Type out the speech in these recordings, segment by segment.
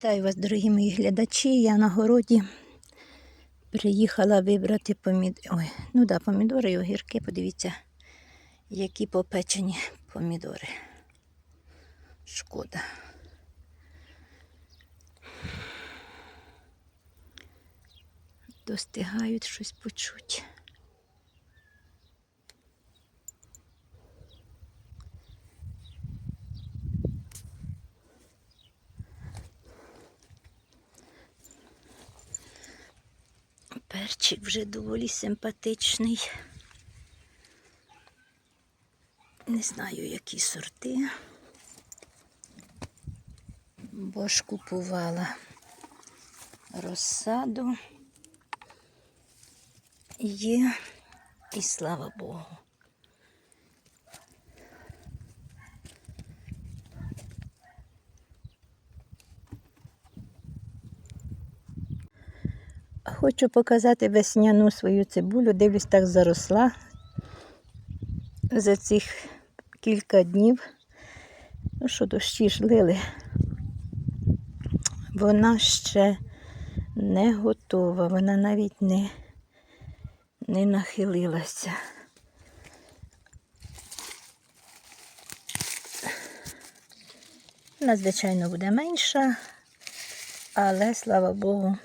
Вітаю вас, дорогі мої глядачі. Я на городі приїхала вибрати помідори. Ой, ну да, помідори і огірки. Подивіться, які попечені помідори. Шкода. Достигають щось почуть. Перчик вже доволі симпатичний. Не знаю, які сорти, бо ж купувала розсаду. Є, і слава Богу. Хочу показати весняну свою цибулю. Дивлюсь, так заросла за цих кілька днів. Ну що, дощі ж лили. Вона ще не готова, вона навіть не, не нахилилася. Вона, звичайно, буде менша, але слава Богу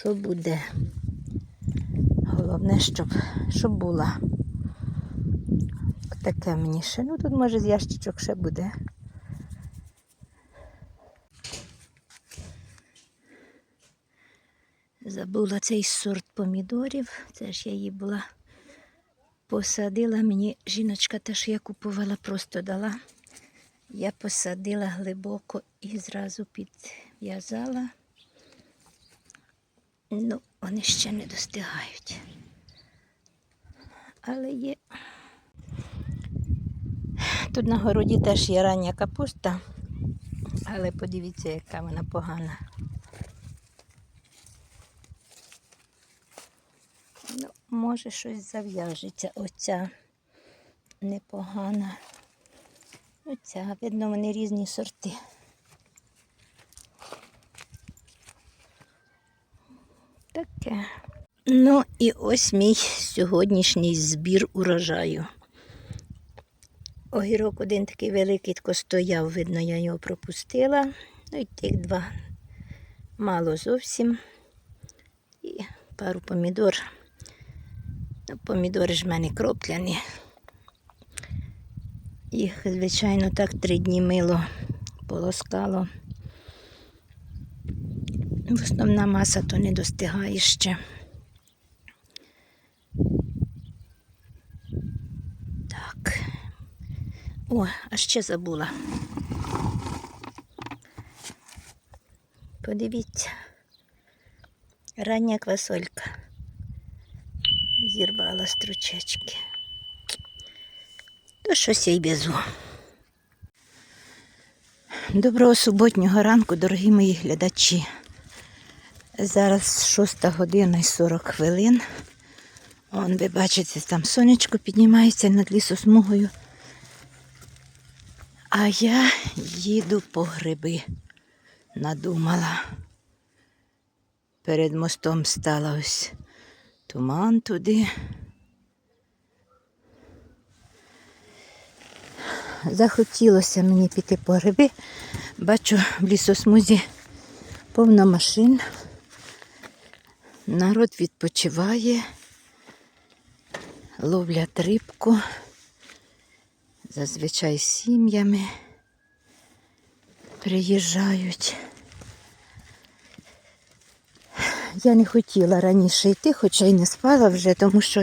що буде. Головне, щоб, щоб була. Таке мені ще. Ну тут може з ящичок ще буде. Забула цей сорт помідорів. Це ж я її була посадила. Мені жіночка те, що я купувала, просто дала. Я посадила глибоко і зразу підв'язала. Ну, вони ще не достигають. Але є. Тут на городі теж є рання капуста, але подивіться, яка вона погана. Ну, може щось зав'яжеться. Оця непогана. Оця, видно, вони різні сорти. Таке. Ну і ось мій сьогоднішній збір урожаю. Огірок один такий великий тако стояв, видно, я його пропустила. Ну і тих два мало зовсім. І пару помідор. Ну, помідори ж в мене кропляні. Їх, звичайно, так три дні мило полоскало. Основна маса то не достигає ще. Так. О, а ще забула. Подивіться. Рання квасолька. Зірвала стручечки. То щось я й везу. Доброго суботнього ранку, дорогі мої глядачі. Зараз 6 година і 40 хвилин. Вон, ви бачите, там сонечко піднімається над лісосмугою. А я їду по гриби. Надумала. Перед мостом стала ось туман туди. Захотілося мені піти по гриби. Бачу в лісосмузі повно машин. Народ відпочиває, ловлять рибку, зазвичай сім'ями приїжджають. Я не хотіла раніше йти, хоча й не спала вже, тому що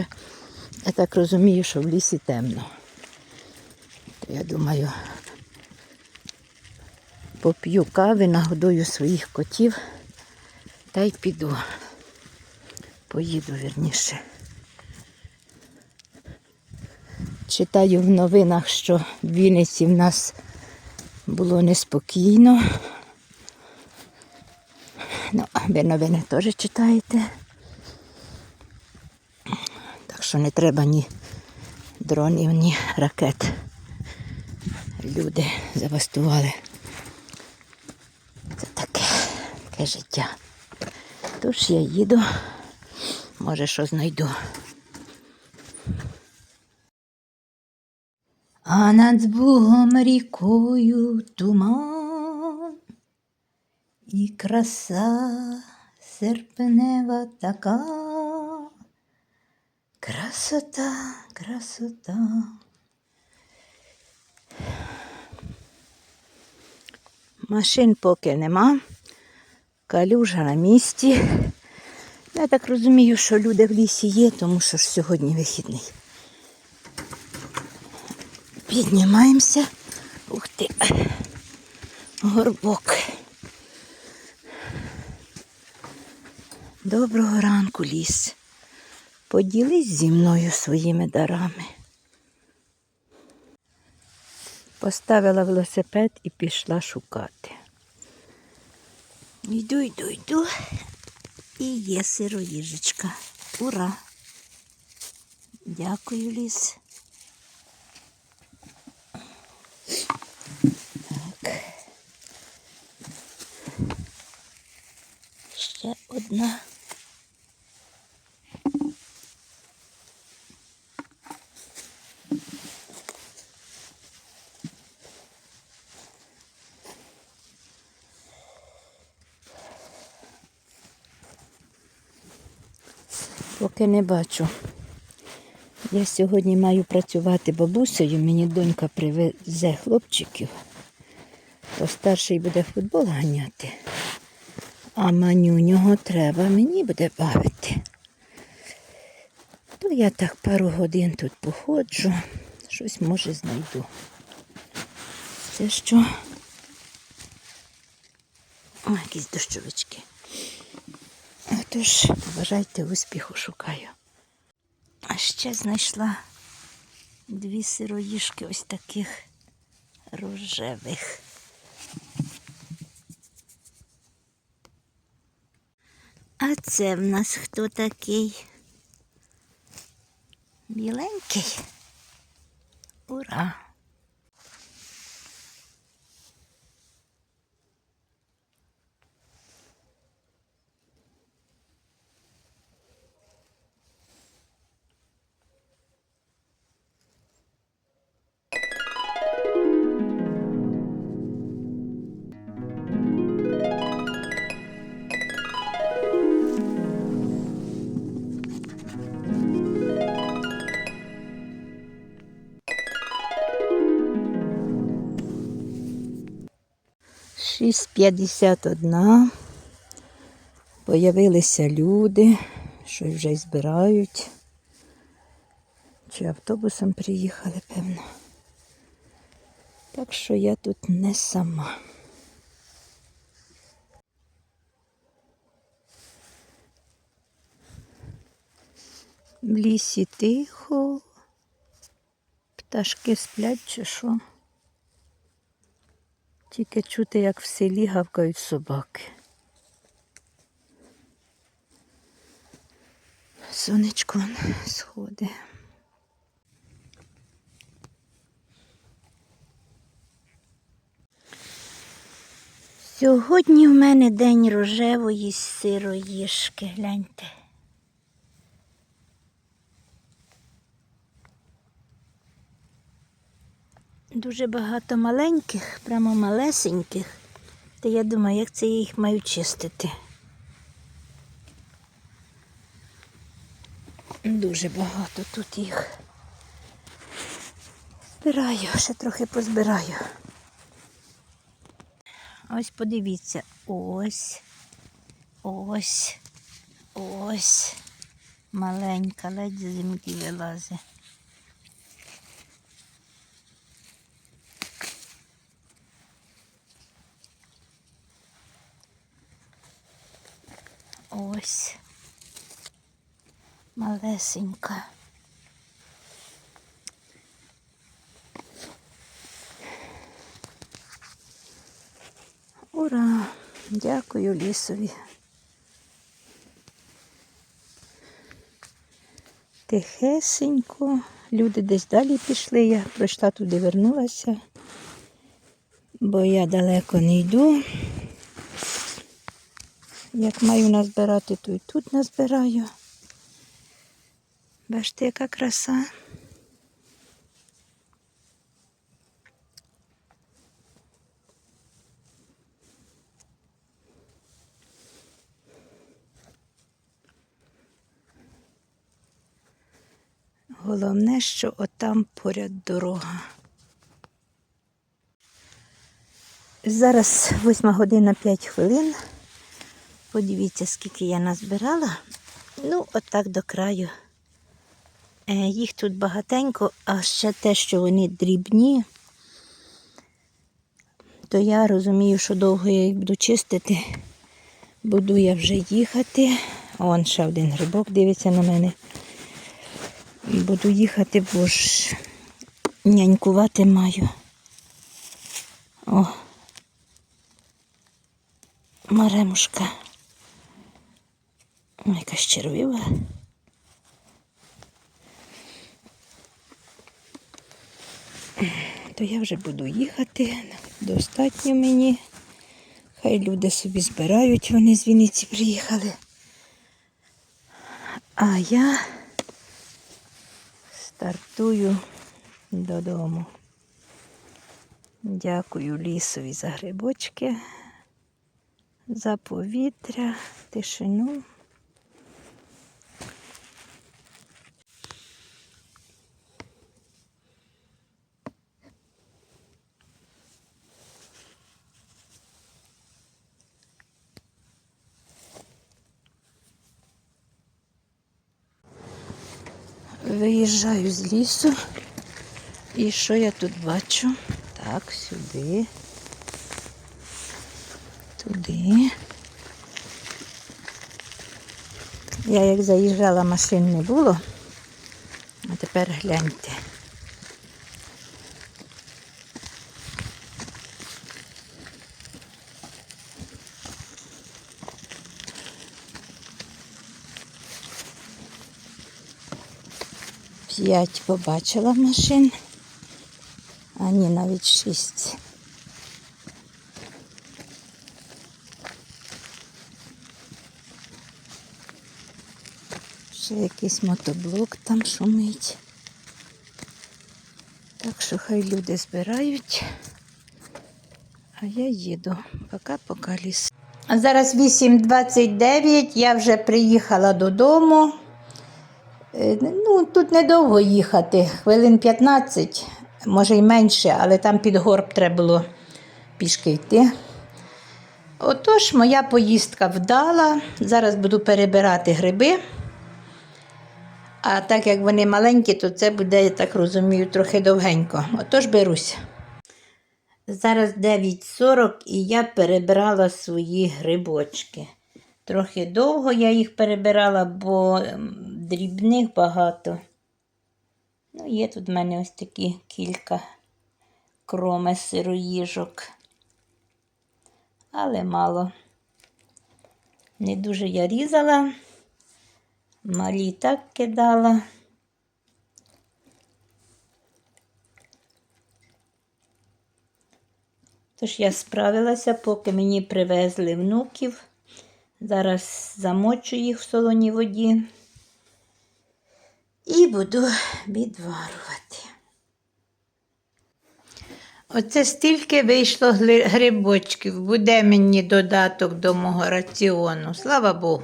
я так розумію, що в лісі темно. То я думаю, поп'ю кави, нагодую своїх котів та й піду. Поїду вірніше. Читаю в новинах, що в Вінниці в нас було неспокійно. Ну, ви новини теж читаєте. Так що не треба ні дронів, ні ракет. Люди забастували. Це таке. таке життя. Тож я їду, може, що знайду. А над Богом рікою туман, і краса серпнева така, красота, красота. Машин поки нема, калюжа на місці. Я так розумію, що люди в лісі є, тому що ж сьогодні вихідний. Піднімаємося. Ух ти. Горбок. Доброго ранку, ліс. Поділись зі мною своїми дарами. Поставила велосипед і пішла шукати. Йду, йду, йду. І є сироїжечка. Ура! Дякую, ліс. Так. Ще одна. Поки не бачу. Я сьогодні маю працювати бабусею, мені донька привезе хлопчиків. То старший буде футбол ганяти, а манюнього треба мені буде бавити. То я так пару годин тут походжу, щось може знайду. Це що? О, якісь дощовички. Отож, бажайте успіху шукаю. А ще знайшла дві сироїшки ось таких рожевих. А це в нас хто такий? Біленький. Ура! Шість п'ятдесят одна. Появилися люди, щось вже збирають. Чи автобусом приїхали, певно. Так що я тут не сама. В лісі тихо. Пташки сплять чи що? Тільки чути, як в селі гавкають собаки. Сонечко сходить. Сьогодні в мене день рожевої сироїшки, гляньте. Дуже багато маленьких, прямо малесеньких. Та я думаю, як це я їх маю чистити. Дуже багато тут їх. Збираю, ще трохи позбираю. Ось подивіться, ось, ось, ось. Маленька, ледь з землі вилазить. Ось. Малесенька. Ура! Дякую лісові. Тихесенько. Люди десь далі пішли, я пройшла туди, вернулася, бо я далеко не йду. Як маю назбирати, то і тут назбираю. Бачите, яка краса. Головне, що отам поряд дорога. Зараз 8 година 5 хвилин. Подивіться, скільки я назбирала. Ну, отак до краю. Е, Їх тут багатенько, а ще те, що вони дрібні, то я розумію, що довго я їх буду чистити. Буду я вже їхати. Вон ще один грибок дивиться на мене. Буду їхати, бо ж нянькувати маю. О, маремушка. Якась червива. То я вже буду їхати. Достатньо мені. Хай люди собі збирають, вони з Вінниці приїхали. А я стартую додому. Дякую лісові за грибочки, за повітря, тишину. Виїжджаю з лісу. І що я тут бачу? Так, сюди. Туди. Я як заїжджала, машин не було. А тепер гляньте. П'ять побачила машин, а ні, навіть шість. Ще якийсь мотоблок там шумить. Так що хай люди збирають, а я їду. Пока-пока ліс. А зараз 8.29, я вже приїхала додому. Е, Ну, тут недовго їхати, хвилин 15, може й менше, але там під горб треба було пішки йти. Отож, моя поїздка вдала. Зараз буду перебирати гриби. А так як вони маленькі, то це буде, я так розумію, трохи довгенько. Отож берусь. Зараз 9.40 і я перебирала свої грибочки. Трохи довго я їх перебирала, бо ем, дрібних багато. Ну, є тут в мене ось такі кілька кроме сироїжок. Але мало. Не дуже я різала. Малі так кидала. Тож я справилася, поки мені привезли внуків. Зараз замочу їх в солоній воді і буду відварувати. Оце стільки вийшло грибочків. Буде мені додаток до мого раціону. Слава Богу.